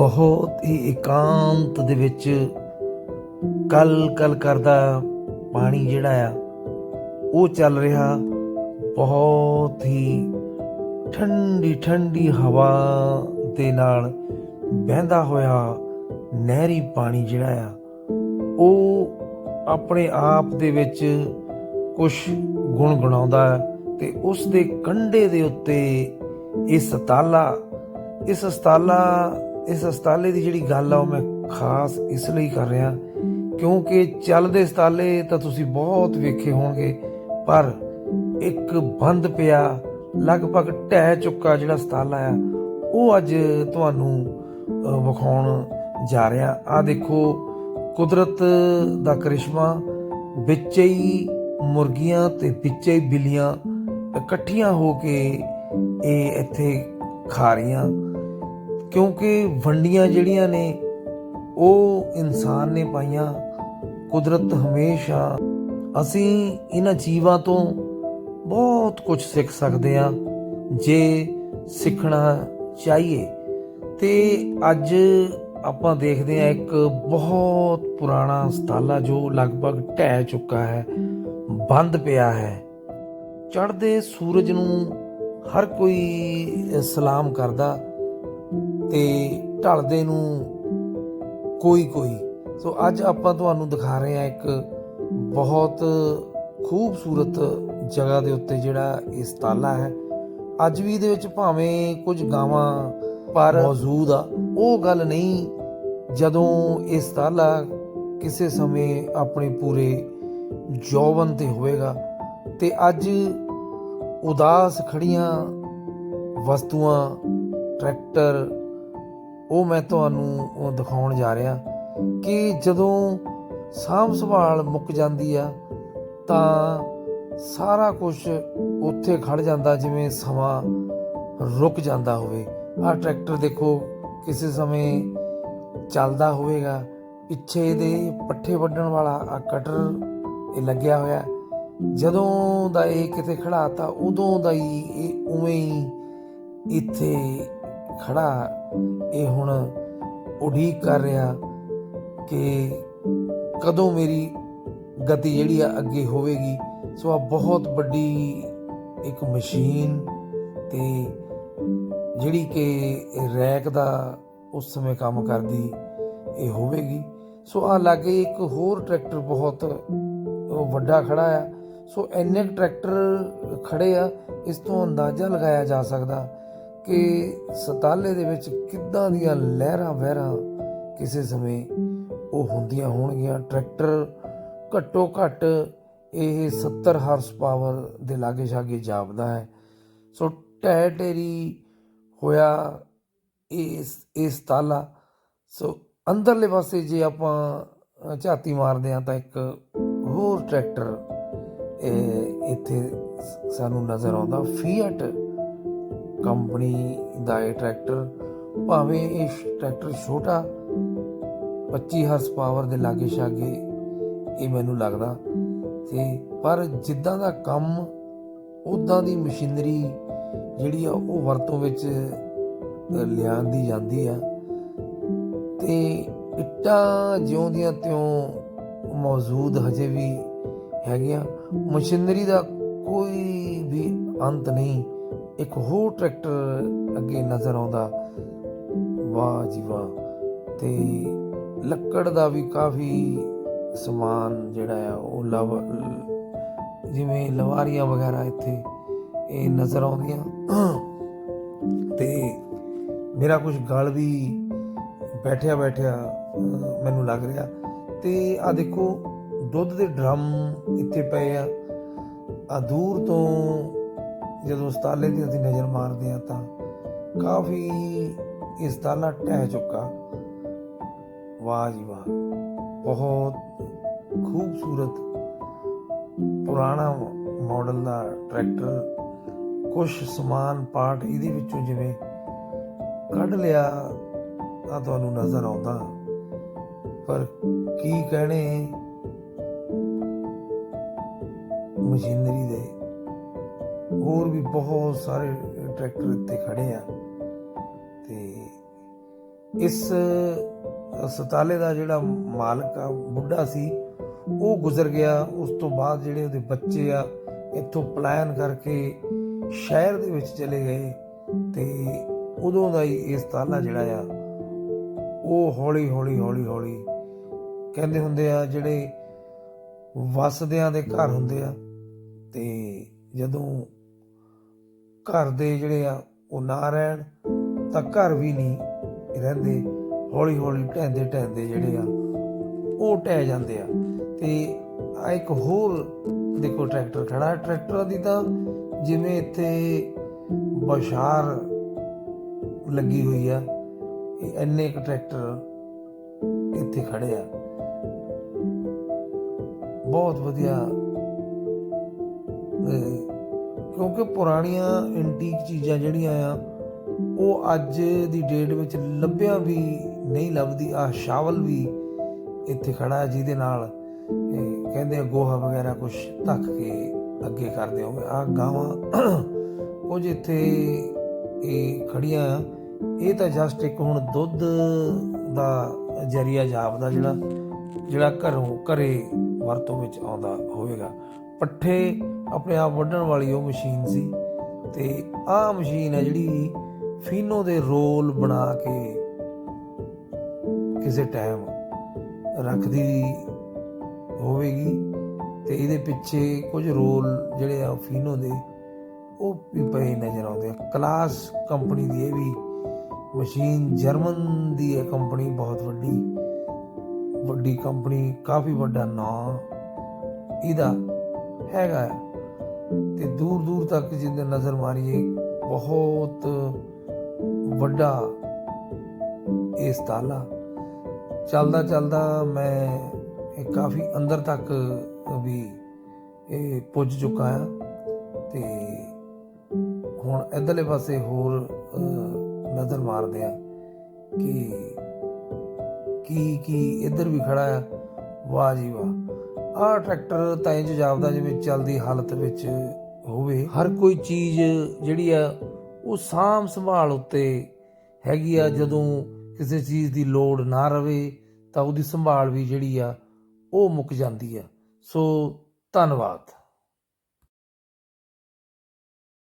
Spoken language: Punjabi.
ਬਹੁਤ ਹੀ ਇਕਾਂਤ ਦੇ ਵਿੱਚ ਕਲ ਕਲ ਕਰਦਾ ਪਾਣੀ ਜਿਹੜਾ ਆ, ਉਹ ਚੱਲ ਰਿਹਾ। ਬਹੁਤ ਹੀ ਠੰਡੀ ਠੰਡੀ ਹਵਾ ਦੇ ਨਾਲ ਵਹਿੰਦਾ ਹੋਇਆ ਨਹਿਰੀ ਪਾਣੀ ਜਿਹੜਾ ਆ, ਉਹ ਆਪਣੇ ਆਪ ਦੇ ਵਿੱਚ ਕੁਝ ਗੁਣ ਗਣਾਉਂਦਾ ਹੈ ਤੇ ਉਸ ਦੇ ਕੰਢੇ ਦੇ ਉੱਤੇ ਇਹ ਸਤਾਲਾ, ਇਸ ਸਤਾਲਾ ਇਸ ਅਸਤਾਲੇ ਦੀ ਜਿਹੜੀ ਗੱਲ ਆ ਉਹ ਮੈਂ ਖਾਸ ਇਸ ਲਈ ਕਰ ਰਿਹਾ, ਕਿਉਂਕਿ ਚੱਲਦੇ ਸਤਾਲੇ ਤਾਂ ਤੁਸੀਂ ਬਹੁਤ ਵੇਖੇ ਹੋਣਗੇ, ਪਰ ਇੱਕ ਬੰਦ ਪਿਆ, ਲਗਭਗ ਢਹਿ ਚੁੱਕਾ ਜਿਹੜਾ ਸਤਾਲਾ ਆ ਉਹ ਅੱਜ ਤੁਹਾਨੂੰ ਵਿਖਾਉਣ ਜਾ ਰਿਹਾ। ਆ ਦੇਖੋ, ਕੁਦਰਤ ਦਾ ਕਰਿਸ਼ਮਾ, ਵਿੱਚ ਹੀ ਮੁਰਗੀਆਂ ਤੇ ਵਿੱਚ ਹੀ ਬਿੱਲੀਆਂ ਇਕੱਠੀਆਂ ਹੋ ਕੇ ਇਹ ਇੱਥੇ ਖਾ ਰਹੀਆਂ। ਕਿਉਂਕਿ ਵੰਡੀਆਂ ਜਿਹੜੀਆਂ ਨੇ, ਉਹ ਇਨਸਾਨ ਨੇ ਪਾਈਆਂ। ਕੁਦਰਤ ਹਮੇਸ਼ਾ ਅਸੀਂ ਇਹਨਾਂ ਜੀਵਾਂ ਤੋਂ ਬਹੁਤ ਕੁਝ ਸਿੱਖ ਸਕਦੇ ਹਾਂ, ਜੇ ਸਿੱਖਣਾ ਚਾਹੀਏ। ਤੇ ਅੱਜ ਆਪਾਂ ਦੇਖਦੇ ਹਾਂ ਇੱਕ ਬਹੁਤ ਪੁਰਾਣਾ ਸਤਾਲਾ ਜੋ ਲਗਭਗ ਢਹਿ ਚੁੱਕਾ ਹੈ, ਬੰਦ ਪਿਆ ਹੈ। ਚੜ੍ਹਦੇ ਸੂਰਜ ਨੂੰ ਹਰ ਕੋਈ ਸਲਾਮ ਕਰਦਾ। ਤੇ ਢਲਦੇ ਨੂੰ ਕੋਈ ਕੋਈ। ਸੋ ਅੱਜ ਆਪਾਂ ਤੁਹਾਨੂੰ ਦਿਖਾ ਰਹੇ ਹਾਂ ਇੱਕ ਬਹੁਤ ਖੂਬਸੂਰਤ ਜਗ੍ਹਾ ਦੇ ਉੱਤੇ ਜਿਹੜਾ ਇਹ ਸਤਾਲਾ ਹੈ। ਅੱਜ ਵੀ ਇਹਦੇ ਵਿੱਚ ਭਾਵੇਂ ਕੁਝ ਗਾਵਾਂ ਪਰ ਮੌਜੂਦ ਆ। ਉਹ ਗੱਲ ਨਹੀਂ, ਜਦੋਂ ਇਹ ਸਤਾਲਾ ਕਿਸੇ ਸਮੇਂ ਆਪਣੇ ਪੂਰੇ ਜੌਵਨ ਤੇ ਹੋਵੇਗਾ ਤੇ ਅੱਜ ਉਦਾਸ ਖੜੀਆਂ ਵਸਤੂਆਂ, ਟਰੈਕਟਰ ਉਹ ਮੈਂ ਤੁਹਾਨੂੰ ਦਿਖਾਉਣ ਜਾ ਰਿਹਾ ਕਿ ਜਦੋਂ ਸਾਂਭ ਸੰਭਾਲ ਮੁੱਕ ਜਾਂਦੀ ਆ, ਤਾਂ ਸਾਰਾ ਕੁਝ ਉੱਥੇ ਖੜ ਜਾਂਦਾ ਜਿਵੇਂ ਸਮਾਂ ਰੁਕ ਜਾਂਦਾ ਹੋਵੇ। ਆਹ ਟਰੈਕਟਰ ਦੇਖੋ, ਕਿਸੇ ਸਮੇਂ ਚੱਲਦਾ ਹੋਵੇਗਾ। ਪਿੱਛੇ ਇਹਦੇ ਪੱਠੇ ਵੱਢਣ ਵਾਲਾ ਆ ਕਟਰ ਇਹ ਲੱਗਿਆ ਹੋਇਆ। ਜਦੋਂ ਦਾ ਇਹ ਕਿਤੇ ਖੜਾ ਤਾਂ ਉਦੋਂ ਦਾ ਹੀ ਇਹ ਉਵੇਂ ਹੀ ਇੱਥੇ ਖੜਾ। ਇਹ ਹੁਣ ਉਡੀਕ ਕਰ ਰਿਹਾ ਕਿ ਕਦੋਂ ਮੇਰੀ ਗਤੀ ਜਿਹੜੀ ਆ ਅੱਗੇ ਹੋਵੇਗੀ। ਸੋ ਆ ਬਹੁਤ ਵੱਡੀ ਇੱਕ ਮਸ਼ੀਨ ਤੇ ਜਿਹੜੀ ਕਿ ਰੈਕ ਦਾ ਉਸ ਸਮੇਂ ਕੰਮ ਕਰਦੀ, ਇਹ ਹੋਵੇਗੀ। ਸੋ ਆ ਲਾਗੇ ਇੱਕ ਹੋਰ ਟਰੈਕਟਰ ਬਹੁਤ ਵੱਡਾ ਖੜਾ ਆ। ਸੋ ਇੰਨੇ ਕੁ ਟਰੈਕਟਰ ਖੜੇ ਆ, ਇਸ ਤੋਂ ਅੰਦਾਜ਼ਾ ਲਗਾਇਆ ਜਾ ਸਕਦਾ ਕਿ ਸਤਾਲੇ ਦੇ ਵਿੱਚ ਕਿੱਦਾਂ ਦੀਆਂ ਲਹਿਰਾਂ ਵਹਿਰਾਂ ਕਿਸੇ ਸਮੇਂ ਉਹ ਹੁੰਦੀਆਂ ਹੋਣਗੀਆਂ? ਟਰੈਕਟਰ ਘੱਟੋ ਘੱਟ ਇਹ 70 ਹਾਰਸ ਪਾਵਰ ਦੇ ਲਾਗੇ ਛਾਗੇ ਜਾਪਦਾ ਹੈ। ਸੋ ਟੈ ਟੇਰੀ ਹੋਇਆ ਇਸ ਇਸ ਤਾਲਾ ਸੋ ਅੰਦਰਲੇ ਪਾਸੇ ਜੇ ਆਪਾਂ ਝਾਤੀ ਮਾਰਦੇ ਹਾਂ ਤਾਂ ਇੱਕ ਹੋਰ ਟਰੈਕਟਰ ਇੱਥੇ ਸਾਨੂੰ ਨਜ਼ਰ ਆਉਂਦਾ, ਫੀਅਟ ਕੰਪਨੀ ਦਾ ਇਹ ਟਰੈਕਟਰ, ਭਾਵੇਂ ਇਹ ਟਰੈਕਟਰ ਛੋਟਾ 25 ਹਾਰਸ ਪਾਵਰ ਦੇ ਲਾਗੇ ਛਾਗੇ, ਇਹ ਮੈਨੂੰ ਲੱਗਦਾ। ਤੇ ਪਰ ਜਿੱਦਾਂ ਦਾ ਕੰਮ ਉਦਾਂ ਦੀ ਮਸ਼ੀਨਰੀ ਜਿਹੜੀ ਆ, ਉਹ ਵਰਤੋਂ ਵਿੱਚ ਲਿਆਂਦੀ ਜਾਂਦੀ ਆ। ਤੇ ਇੱਟਾਂ ਜਿਉਂ ਦੀਆਂ ਤਿਉਂ ਮੌਜੂਦ ਹਜੇ ਵੀ ਹੈਗੀਆਂ। ਮਸ਼ੀਨਰੀ ਦਾ ਕੋਈ ਵੀ ਅੰਤ ਨਹੀਂ। ਇੱਕ ਹੋਰ ਟਰੈਕਟਰ ਅੱਗੇ ਨਜ਼ਰ ਆਉਂਦਾ। ਵਾਹ ਜੀ ਵਾਹ। ਤੇ ਲੱਕੜ ਦਾ ਵੀ ਕਾਫੀ ਸਮਾਨ ਜਿਹੜਾ ਆ, ਉਹ ਲਵ, ਜਿਵੇਂ ਲਵਾਰੀਆਂ ਵਗੈਰਾ ਇੱਥੇ ਇਹ ਨਜ਼ਰ ਆਉਂਦੀਆਂ। ਤੇ ਮੇਰਾ ਕੁਝ ਗਲ ਵੀ ਬੈਠਿਆ ਬੈਠਿਆ ਮੈਨੂੰ ਲੱਗ ਰਿਹਾ। ਤੇ ਆ ਦੇਖੋ, ਦੁੱਧ ਦੇ ਡਰਮ ਇੱਥੇ ਪਏ ਆ। ਆ ਦੂਰ ਤੋਂ ਜਦੋਂ ਸਤਾਲੇ ਦੀ ਅਸੀਂ ਨਜ਼ਰ ਮਾਰਦੇ ਆ ਤਾਂ ਕਾਫੀ ਇਸ ਤਾਲਾ ਟਹਿ ਚੁੱਕਾ। ਵਾਹ ਜੀ ਵਾਹ। ਬਹੁਤ ਖੂਬਸੂਰਤ ਪੁਰਾਣਾ ਮਾਡਲ ਦਾ ਟਰੈਕਟਰ ਕੁਝ ਸਮਾਨ ਪਾਰਟ ਇਹਦੇ ਵਿੱਚੋਂ ਜਿਵੇਂ ਕੱਢ ਲਿਆ ਆ ਤੁਹਾਨੂੰ ਨਜ਼ਰ ਆਉਂਦਾ। ਪਰ ਕੀ ਕਹਿਣੇ? ਮਸ਼ੀਨਰੀ ਦੇ ਹੋਰ ਵੀ ਬਹੁਤ ਸਾਰੇ ਟਰੈਕਟਰ ਇੱਥੇ ਖੜੇ ਆ। ਤੇ ਇਸ ਹਸਪਤਾਲੇ ਦਾ ਜਿਹੜਾ ਮਾਲਕ ਆ, ਬੁੱਢਾ ਸੀ, ਉਹ ਗੁਜ਼ਰ ਗਿਆ। ਉਸ ਤੋਂ ਬਾਅਦ ਜਿਹੜੇ ਉਹਦੇ ਬੱਚੇ ਆ, ਇੱਥੋਂ ਪਲਾਇਨ ਕਰਕੇ ਸ਼ਹਿਰ ਦੇ ਵਿੱਚ ਚਲੇ ਗਏ। ਤੇ ਉਦੋਂ ਦਾ ਹੀ ਇਹ ਸਤਾਲਾ ਜਿਹੜਾ ਆ, ਉਹ ਹੌਲੀ ਹੌਲੀ ਹੌਲੀ ਹੌਲੀ ਕਹਿੰਦੇ ਹੁੰਦੇ ਆ, ਜਿਹੜੇ ਵਸਦਿਆਂ ਦੇ ਘਰ ਹੁੰਦੇ ਆ, ਤੇ ਜਦੋਂ ਘਰ ਦੇ ਜਿਹੜੇ ਆ, ਉਹ ਨਾ ਰਹਿਣ, ਤਾਂ ਘਰ ਵੀ ਨਹੀਂ ਰਹਿੰਦੇ। ਹੌਲੀ ਹੌਲੀ ਢਹਿੰਦੇ ਢਹਿੰਦੇ ਜਿਹੜੇ ਆ, ਉਹ ਢਹਿ ਜਾਂਦੇ ਆ। ਤੇ ਆ ਇੱਕ ਹੋਰ ਦੇਖੋ, ਟਰੈਕਟਰ ਖੜਾ। ਟਰੈਕਟਰਾਂ ਦੀ ਤਾਂ ਜਿਵੇਂ ਇੱਥੇ ਬਸ਼ਾਰ ਲੱਗੀ ਹੋਈ ਆ ਇੰਨੇ ਕੁ ਟਰੈਕਟਰ ਇੱਥੇ ਖੜੇ ਆ। ਬਹੁਤ ਵਧੀਆ ਕਿਉਂਕਿ ਪੁਰਾਣੀਆਂ ਐਂਟੀਕ ਚੀਜ਼ਾਂ ਜਿਹੜੀਆਂ ਆ, ਉਹ ਅੱਜ ਦੀ ਡੇਟ ਵਿੱਚ ਲੱਭਿਆ ਵੀ ਨਹੀਂ ਲੱਭਦੀ ਆ ਸ਼ਾਵਲ ਵੀ ਇੱਥੇ ਖੜਾ ਜਿਹਦੇ ਨਾਲ ਕਹਿੰਦੇ ਆ ਗੋਹਾ ਵਗੈਰਾ ਕੁਝ ਧੱਕ ਕੇ ਅੱਗੇ ਕਰਦੇ ਹੋਗੇ ਆ ਗਾਵਾਂ ਕੁਝ ਇੱਥੇ ਇਹ ਖੜੀਆਂ ਆ, ਇਹ ਤਾਂ ਜਸਟ ਇੱਕ ਹੁਣ ਦੁੱਧ ਦਾ ਜਰੀਆ ਜਾਪਦਾ ਜਿਹੜਾ ਜਿਹੜਾ ਘਰੋਂ ਘਰੇ ਵਰਤੋਂ ਵਿੱਚ ਆਉਂਦਾ ਹੋਵੇਗਾ। ਪੱਠੇ ਆਪਣੇ ਆਪ ਵੱਢਣ ਵਾਲੀ ਉਹ ਮਸ਼ੀਨ ਸੀ ਤੇ ਆਹ ਮਸ਼ੀਨ ਹੈ ਜਿਹੜੀ ਫੀਨੋ ਦੇ ਰੋਲ ਬਣਾ ਕੇ ਕਿਸੇ ਟਾਈਮ ਰੱਖਦੀ ਹੋਵੇਗੀ ਤੇ ਇਹਦੇ ਪਿੱਛੇ ਕੁਝ ਰੋਲ ਜਿਹੜੇ ਆ ਫੀਨੋ ਦੇ, ਉਹ ਵੀ ਪਏ ਨਜ਼ਰ ਆਉਂਦੇ ਆ ਕਲਾਸ ਕੰਪਨੀ ਦੀ ਇਹ ਵੀ ਮਸ਼ੀਨ, ਜਰਮਨ ਦੀ ਇਹ ਕੰਪਨੀ ਬਹੁਤ ਵੱਡੀ ਵੱਡੀ ਕੰਪਨੀ, ਕਾਫੀ ਵੱਡਾ ਨਾਂ ਇਹਦਾ ਹੈਗਾ ਹੈ। ਤੇ ਦੂਰ ਦੂਰ ਤੱਕ ਜਿੰਦੇ ਨਜ਼ਰ ਮਾਰੀਏ, ਬਹੁਤ ਵੱਡਾ ਇਸ ਤਾਲਾ ਚੱਲਦਾ ਚੱਲਦਾ ਮੈਂ ਕਾਫੀ ਅੰਦਰ ਤੱਕ ਵੀ ਇਹ ਪੁੱਜ ਚੁੱਕਾ ਆ ਤੇ ਹੁਣ ਇਧਰਲੇ ਪਾਸੇ ਹੋਰ ਨਜ਼ਰ ਮਾਰਦੇ ਆ ਕਿ ਕੀ ਕੀ ਇੱਧਰ ਵੀ ਖੜਾ ਆ। ਵਾਹ ਜੀ ਵਾਹ। ਆਹ ਟਰੈਕਟਰ ਤਾਂ ਇੰਜ ਜਾਪਦਾ ਜਿਵੇਂ ਚੱਲਦੀ ਹਾਲਤ ਵਿੱਚ ਹੋਵੇ। ਹਰ ਕੋਈ ਚੀਜ਼ ਜਿਹੜੀ ਆ, ਉਹ ਸਾਂਭ ਸੰਭਾਲ ਉੱਤੇ ਹੈਗੀ ਆ। ਜਦੋਂ ਕਿਸੇ ਚੀਜ਼ ਦੀ ਲੋੜ ਨਾ ਰਵੇ, ਤਾਂ ਉਹਦੀ ਸੰਭਾਲ ਵੀ ਜਿਹੜੀ ਆ, ਉਹ ਮੁੱਕ ਜਾਂਦੀ ਆ। ਸੋ ਧੰਨਵਾਦ।